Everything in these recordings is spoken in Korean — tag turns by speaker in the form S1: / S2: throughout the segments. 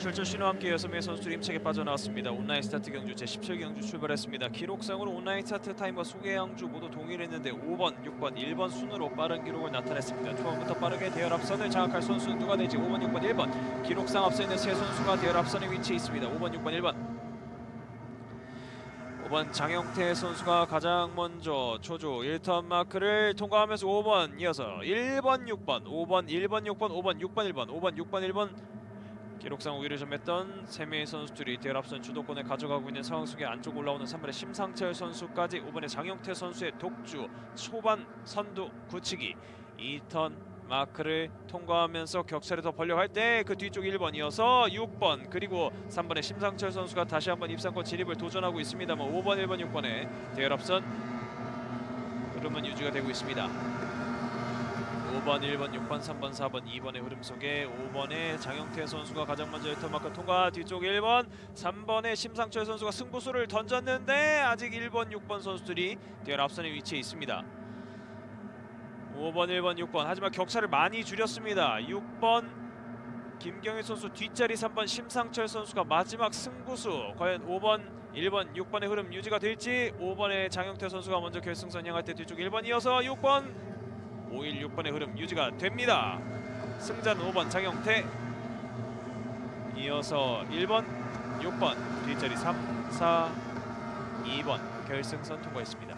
S1: 출전 신호 함께 여섯 명의 선수들이 힘차게 빠져나왔습니다. 온라인 스타트 경주 제17 경주 출발했습니다. 기록상으로 온라인 스타트 타임과 소개양주 모두 동일했는데 5번, 6번, 1번 순으로 빠른 기록을 나타냈습니다. 초반부터 빠르게 대열 앞선을 장악할 선수는 누가 될지 5번, 6번, 1번 기록상 앞서 있는 세 선수가 대열 앞선에 위치해 있습니다. 5번, 6번, 1번 5번 장영태 선수가 가장 먼저 초조 1턴 마크를 통과하면서 5번 이어서 1번 6번 5번 1번 6번 5번 6번 1번 5번 6번 1번 기록상 우위를 점했던 세 명의 선수들이 대열 앞선 주도권을 가져가고 있는 상황 속에 안쪽 올라오는 3번의 심상철 선수까지 5번의 장영태 선수의 독주 초반 선두 굳히기 2턴 마크를 통과하면서 격차를 더 벌려갈 때 그 뒤쪽 1번 이어서 6번 그리고 3번의 심상철 선수가 다시 한번 입상권 진입을 도전하고 있습니다만 5번 1번 6번의 대열 앞선 흐름은 유지가 되고 있습니다. 5번, 1번, 6번, 3번, 4번, 2번의 흐름 속에 5번의 장영태 선수가 가장 먼저 1턴 마크 통과 뒤쪽 1번, 3번의 심상철 선수가 승부수를 던졌는데 아직 1번, 6번 선수들이 대열 앞선에 위치해 있습니다. 5번, 1번, 6번 하지만 격차를 많이 줄였습니다. 6번 김경일 선수 뒷자리 3번 심상철 선수가 마지막 승부수 과연 5번, 1번, 6번의 흐름 유지가 될지 5번의 장영태 선수가 먼저 결승선 향할 때 뒤쪽 1번 이어서 6번 5, 1, 6번의 흐름 유지가 됩니다. 승자는 5번 장영태 이어서 1번, 6번 뒷자리 3, 4, 2번 결승선 통과했습니다.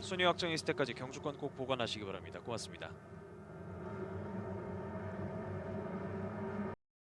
S1: 순위 확정이 있을 때까지 경주권 꼭 보관하시기 바랍니다. 고맙습니다.